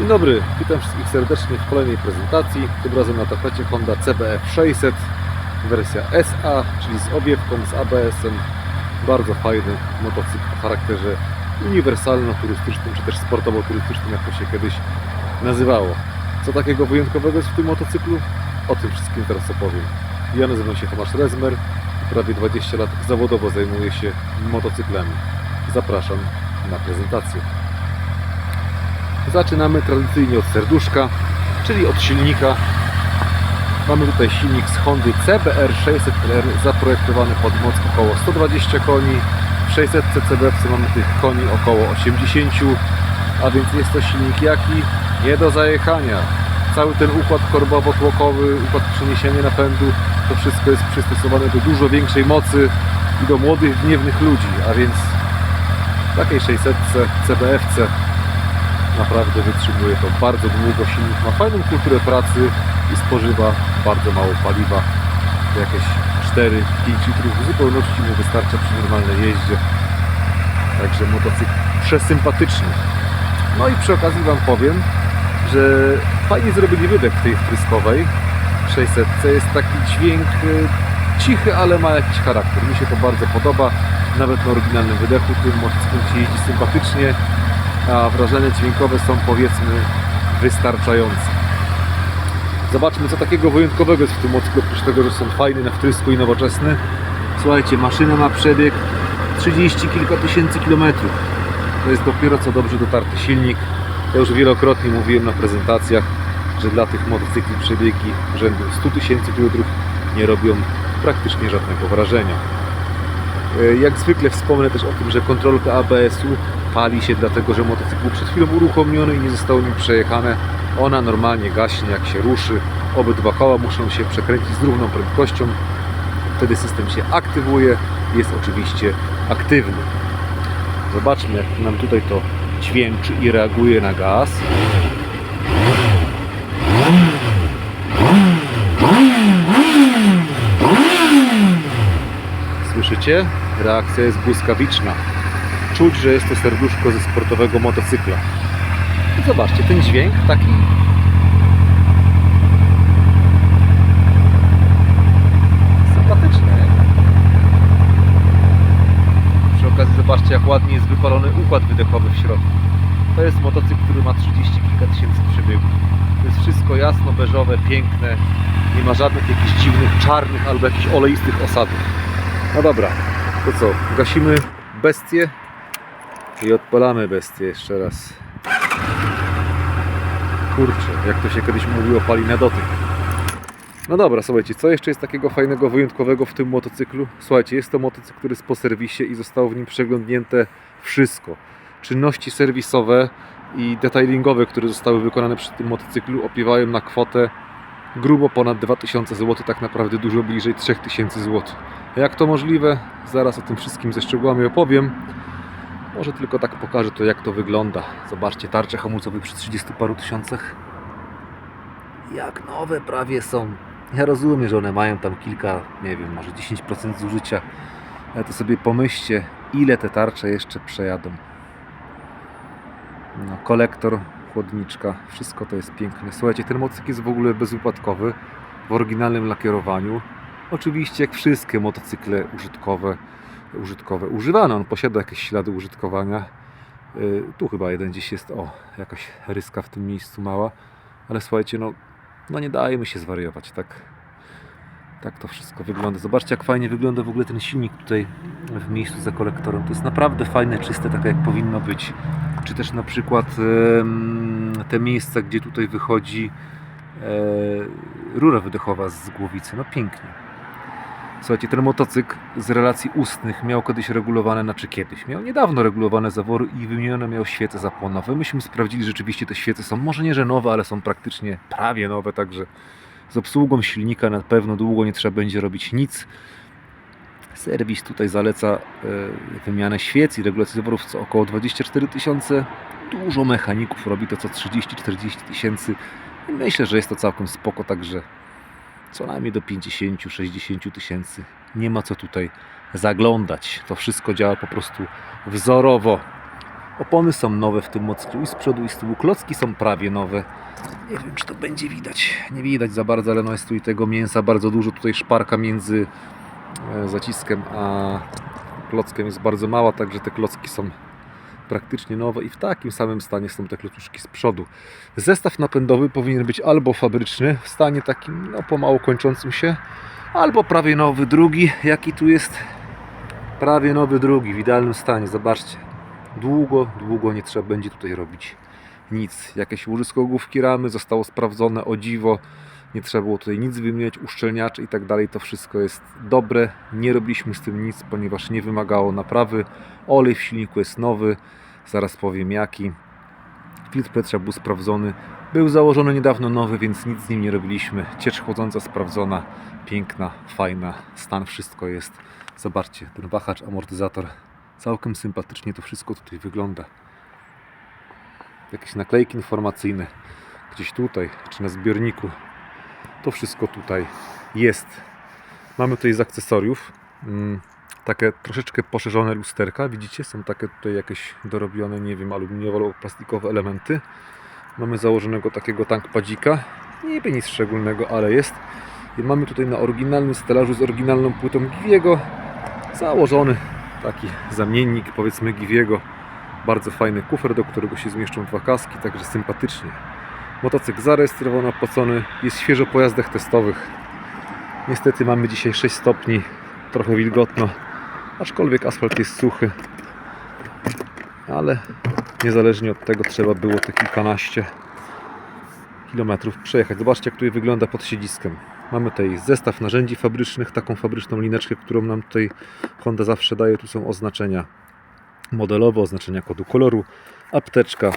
Dzień dobry, witam wszystkich serdecznie w kolejnej prezentacji. Tym razem na tapecie Honda CBF 600, wersja SA, czyli z owiewką, z ABS-em. Bardzo fajny motocykl o charakterze uniwersalno-turystycznym, czy też sportowo-turystycznym, jak to się kiedyś nazywało. Co takiego wyjątkowego jest w tym motocyklu? O tym wszystkim teraz opowiem. Ja nazywam się Tomasz Rezmer i prawie 20 lat zawodowo zajmuję się motocyklami. Zapraszam na prezentację. Zaczynamy tradycyjnie od serduszka, czyli od silnika. Mamy tutaj silnik z Hondy CBR 600R zaprojektowany pod moc około 120 koni. W 600 CBF mamy tych koni około 80, a więc jest to silnik jaki? Nie do zajechania. Cały ten układ korbowo-tłokowy, układ przeniesienia napędu, to wszystko jest przystosowane do dużo większej mocy i do młodych, gniewnych ludzi, a więc takiej 600 CBF-ce naprawdę wytrzymuje to bardzo długo. Silnik ma fajną kulturę pracy i spożywa bardzo mało paliwa. Jakieś 4-5 litrów w zupełności mu wystarcza przy normalnej jeździe. Także motocykl przesympatyczny. No i przy okazji Wam powiem, że fajnie zrobili wydech w tej wtryskowej 600. Jest taki dźwięk y, cichy, ale ma jakiś charakter. Mi się to bardzo podoba. Nawet na oryginalnym wydechu tym motocyklem się jeździ sympatycznie a wrażenia dźwiękowe są powiedzmy wystarczające. Zobaczmy co takiego wyjątkowego jest w tym motocyklu, oprócz tego, że są fajny na wtrysku i nowoczesny. Słuchajcie, maszyna ma przebieg 30 kilka tysięcy kilometrów. To jest dopiero co dobrze dotarty silnik. Ja już wielokrotnie mówiłem na prezentacjach, że dla tych motocykli przebiegi rzędu 100 tysięcy kilometrów nie robią praktycznie żadnego wrażenia. E, Jak zwykle wspomnę też o tym, że kontrolka ABS-u pali się dlatego, że motocykl był przed chwilą uruchomiony i nie zostało nim przejechane. Ona normalnie gaśnie jak się ruszy. Obydwa koła muszą się przekręcić z równą prędkością. Wtedy system się aktywuje. Jest oczywiście aktywny. Zobaczmy jak nam tutaj to dźwięczy i reaguje na gaz. Słyszycie? Reakcja jest błyskawiczna. Czuć, że jest to serduszko ze sportowego motocykla. I zobaczcie, ten dźwięk taki sympatyczny. Przy okazji zobaczcie, jak ładnie jest wypalony układ wydechowy w środku. To jest motocykl, który ma 30 kilka tysięcy przebiegów. To jest wszystko jasno, beżowe, piękne. Nie ma żadnych jakichś dziwnych, czarnych albo jakichś oleistych osadów. No dobra, to co? Gasimy bestię i odpalamy bestię jeszcze raz. Kurczę, jak to się kiedyś mówiło, pali na dotyk. No dobra, słuchajcie, co jeszcze jest takiego fajnego, wyjątkowego w tym motocyklu? Słuchajcie, jest to motocykl, który jest po serwisie i zostało w nim przeglądnięte wszystko. Czynności serwisowe i detailingowe, które zostały wykonane przy tym motocyklu, opiewają na kwotę grubo ponad 2000 zł, tak naprawdę dużo bliżej 3000 zł. Jak to możliwe? Zaraz o tym wszystkim ze szczegółami opowiem. Może tylko tak pokażę to, jak to wygląda. Zobaczcie, tarcze hamulcowe przy 30 paru tysiącach. Jak nowe prawie są. Ja rozumiem, że one mają tam kilka, nie wiem, może 10% zużycia. Ale to sobie pomyślcie, ile te tarcze jeszcze przejadą. No, kolektor, chłodniczka, wszystko to jest piękne. Słuchajcie, ten motocykl jest w ogóle bezupadkowy, w oryginalnym lakierowaniu. Oczywiście jak wszystkie motocykle użytkowe, użytkowe używane, on posiada jakieś ślady użytkowania. Yy, Tu chyba jeden gdzieś jest, o, jakaś ryska w tym miejscu mała. Ale słuchajcie, no, no nie dajemy się zwariować, tak? Tak to wszystko wygląda. Zobaczcie jak fajnie wygląda w ogóle ten silnik tutaj w miejscu za kolektorem. To jest naprawdę fajne, czyste, takie jak powinno być. Czy też na przykład te miejsca, gdzie tutaj wychodzi e, rura wydechowa z głowicy. No pięknie. Słuchajcie, ten motocykl z relacji ustnych miał kiedyś regulowane, znaczy kiedyś, miał niedawno regulowane zawory i wymienione miał świece zapłonowe. Myśmy sprawdzili, rzeczywiście te świece są może nie, że nowe, ale są praktycznie prawie nowe, także z obsługą silnika na pewno długo nie trzeba będzie robić nic. Serwis tutaj zaleca e, wymianę świec i regulację zaworów co około 24 tysiące. Dużo mechaników robi to co 30-40 tysięcy. Myślę, że jest to całkiem spoko, także co najmniej do 50-60 tysięcy. Nie ma co tutaj zaglądać. To wszystko działa po prostu wzorowo. Opony są nowe w tym mocyklu i z przodu i z tyłu. Klocki są prawie nowe. Nie wiem, czy to będzie widać. Nie widać za bardzo, ale no jest tu i tego mięsa bardzo dużo. Tutaj szparka między e, zaciskiem a klockiem jest bardzo mała, także te klocki są praktycznie nowe i w takim samym stanie są te klocuszki z przodu. Zestaw napędowy powinien być albo fabryczny, w stanie takim no, pomału kończącym się, albo prawie nowy drugi, jaki tu jest prawie nowy drugi w idealnym stanie. Zobaczcie, długo, długo nie trzeba będzie tutaj robić nic. Jakieś łożysko główki ramy zostało sprawdzone o dziwo. Nie trzeba było tutaj nic wymieniać, uszczelniacze i tak dalej. To wszystko jest dobre. Nie robiliśmy z tym nic, ponieważ nie wymagało naprawy. Olej w silniku jest nowy. Zaraz powiem jaki. Filtr Petrza był sprawdzony. Był założony niedawno nowy, więc nic z nim nie robiliśmy. Ciecz chłodząca sprawdzona. Piękna, fajna. Stan wszystko jest. Zobaczcie, ten wahacz, amortyzator. Całkiem sympatycznie to wszystko tutaj wygląda. Jakieś naklejki informacyjne. Gdzieś tutaj, czy na zbiorniku. To wszystko tutaj jest. Mamy tutaj z akcesoriów mm, takie troszeczkę poszerzone lusterka. Widzicie, są takie tutaj jakieś dorobione, nie wiem, aluminiowe plastikowe elementy. Mamy założonego takiego tankpadzika. Niby nic szczególnego, ale jest. I mamy tutaj na oryginalnym stelażu z oryginalną płytą Giviego założony taki zamiennik, powiedzmy Giviego. Bardzo fajny kufer, do którego się zmieszczą dwa kaski, także sympatycznie. Motocykl zarejestrowany, opłacony, jest świeżo po jazdach testowych. Niestety mamy dzisiaj 6 stopni, trochę wilgotno, aczkolwiek asfalt jest suchy. Ale niezależnie od tego trzeba było te kilkanaście kilometrów przejechać. Zobaczcie jak tutaj wygląda pod siedziskiem. Mamy tutaj zestaw narzędzi fabrycznych, taką fabryczną lineczkę, którą nam tutaj Honda zawsze daje. Tu są oznaczenia modelowe, oznaczenia kodu koloru, apteczka,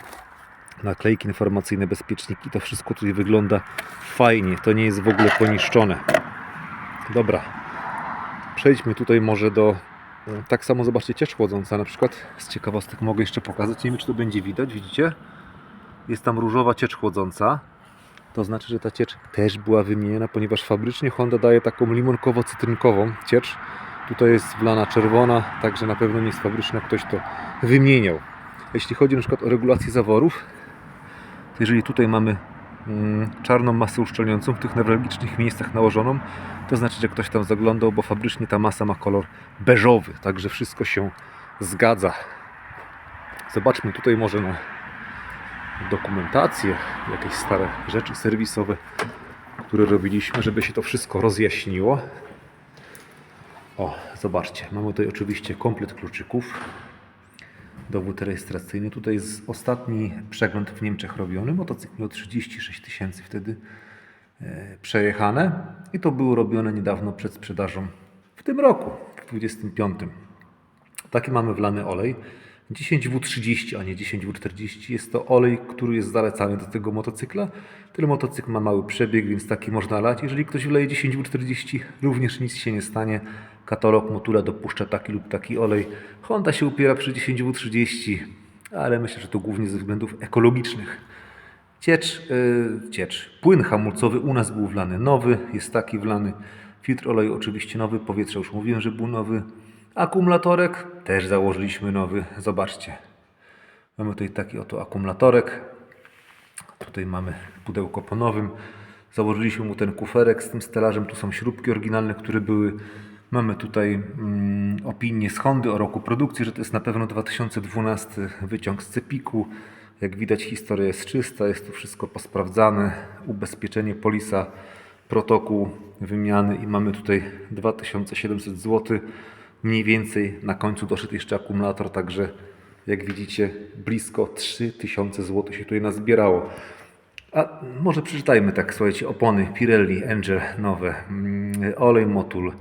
naklejki informacyjne, bezpieczniki. To wszystko tutaj wygląda fajnie. To nie jest w ogóle poniszczone. Dobra. Przejdźmy tutaj może do... e, Tak samo zobaczcie ciecz chłodząca. Na przykład z ciekawostek mogę jeszcze pokazać. Nie wiem czy to będzie widać. Widzicie? Jest tam różowa ciecz chłodząca. To znaczy, że ta ciecz też była wymieniona, ponieważ fabrycznie Honda daje taką limonkowo-cytrynkową ciecz. Tutaj jest wlana czerwona, także na pewno nie jest fabryczna, ktoś to wymieniał. Jeśli chodzi na przykład o regulację zaworów, jeżeli tutaj mamy mm, czarną masę uszczelniającą w tych newralgicznych miejscach nałożoną, to znaczy, że ktoś tam zaglądał, bo fabrycznie ta masa ma kolor beżowy, także wszystko się zgadza. Zobaczmy tutaj może na dokumentację, jakieś stare rzeczy serwisowe, które robiliśmy, żeby się to wszystko rozjaśniło. O, zobaczcie, mamy tutaj oczywiście komplet kluczyków, dowód rejestracyjny. Tutaj jest ostatni przegląd w Niemczech robiony. Motocykl miał 36 tysięcy wtedy e, przejechane i to było robione niedawno przed sprzedażą w tym roku, w 25. Taki mamy wlany olej. 10W30, a nie 10W40. Jest to olej, który jest zalecany do tego motocykla. Ten motocykl ma mały przebieg, więc taki można lać. Jeżeli ktoś wleje 10W40, również nic się nie stanie. Katalog Motula dopuszcza taki lub taki olej. Honda się upiera przy 10W30, ale myślę, że to głównie ze względów ekologicznych. Ciecz, yy, ciecz. Płyn hamulcowy u nas był wlany nowy, jest taki wlany. Filtr oleju oczywiście nowy, powietrze już mówiłem, że był nowy. Akumulatorek też założyliśmy nowy, zobaczcie. Mamy tutaj taki oto akumulatorek. Tutaj mamy pudełko po nowym. Założyliśmy mu ten kuferek z tym stelażem. Tu są śrubki oryginalne, które były. Mamy tutaj mm, opinię z Hondy o roku produkcji, że to jest na pewno 2012 wyciąg z Cepiku. Jak widać historia jest czysta, jest tu wszystko posprawdzane. Ubezpieczenie, polisa, protokół wymiany i mamy tutaj 2700 zł. Mniej więcej na końcu doszedł jeszcze akumulator, także jak widzicie blisko 3000 zł się tutaj nazbierało. A może przeczytajmy tak, słuchajcie, opony Pirelli, Angel nowe, mm, olej Motul,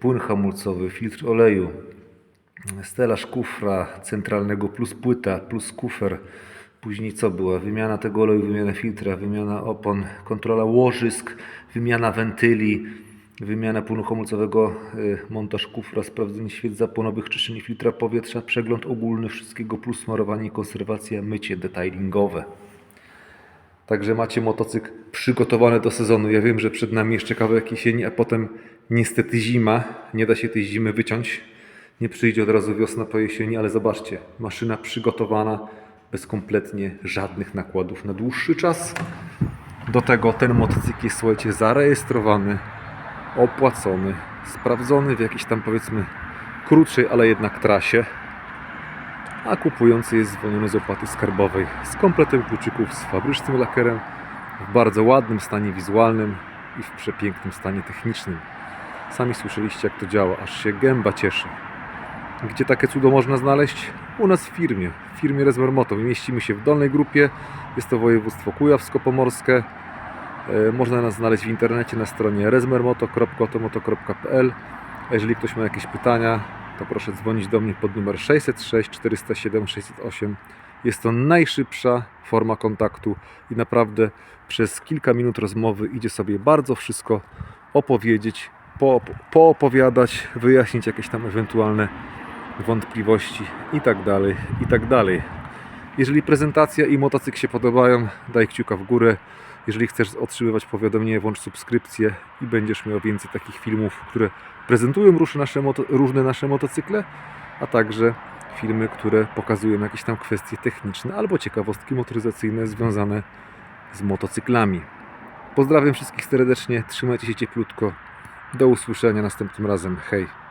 płyn hamulcowy, filtr oleju, stelaż kufra centralnego plus płyta plus kufer. Później co była? Wymiana tego oleju, wymiana filtra, wymiana opon, kontrola łożysk, wymiana wentyli, wymiana płynu hamulcowego, y, montaż kufra, sprawdzenie świec zapłonowych, czyszczenie filtra powietrza, przegląd ogólny wszystkiego plus smarowanie konserwacja, mycie detailingowe. Także macie motocykl przygotowany do sezonu. Ja wiem, że przed nami jeszcze kawałek jesieni, a potem niestety zima. Nie da się tej zimy wyciąć. Nie przyjdzie od razu wiosna po jesieni, ale zobaczcie, maszyna przygotowana bez kompletnie żadnych nakładów na dłuższy czas. Do tego ten motocykl jest, słuchajcie, zarejestrowany, opłacony, sprawdzony w jakiejś tam powiedzmy krótszej, ale jednak trasie. A kupujący jest zwolniony z opłaty skarbowej z kompletem kluczyków, z fabrycznym lakierem, w bardzo ładnym stanie wizualnym i w przepięknym stanie technicznym. Sami słyszeliście jak to działa, aż się gęba cieszy. Gdzie takie cudo można znaleźć? U nas w firmie, w firmie Resmermoto. Mieścimy się w dolnej grupie, jest to województwo kujawsko-pomorskie. E, Można nas znaleźć w internecie na stronie resmermoto.otomoto.pl. A jeżeli ktoś ma jakieś pytania, to proszę dzwonić do mnie pod numer 606 407 608. Jest to najszybsza forma kontaktu i naprawdę przez kilka minut rozmowy idzie sobie bardzo wszystko opowiedzieć, po, poopowiadać, wyjaśnić jakieś tam ewentualne wątpliwości i tak dalej, i tak. Jeżeli prezentacja i motocykl się podobają, daj kciuka w górę. Jeżeli chcesz otrzymywać powiadomienie, włącz subskrypcję i będziesz miał więcej takich filmów, które prezentują nasze, różne nasze motocykle, a także filmy, które pokazują jakieś tam kwestie techniczne albo ciekawostki motoryzacyjne związane z motocyklami. Pozdrawiam wszystkich serdecznie, trzymajcie się cieplutko. Do usłyszenia następnym razem. Hej!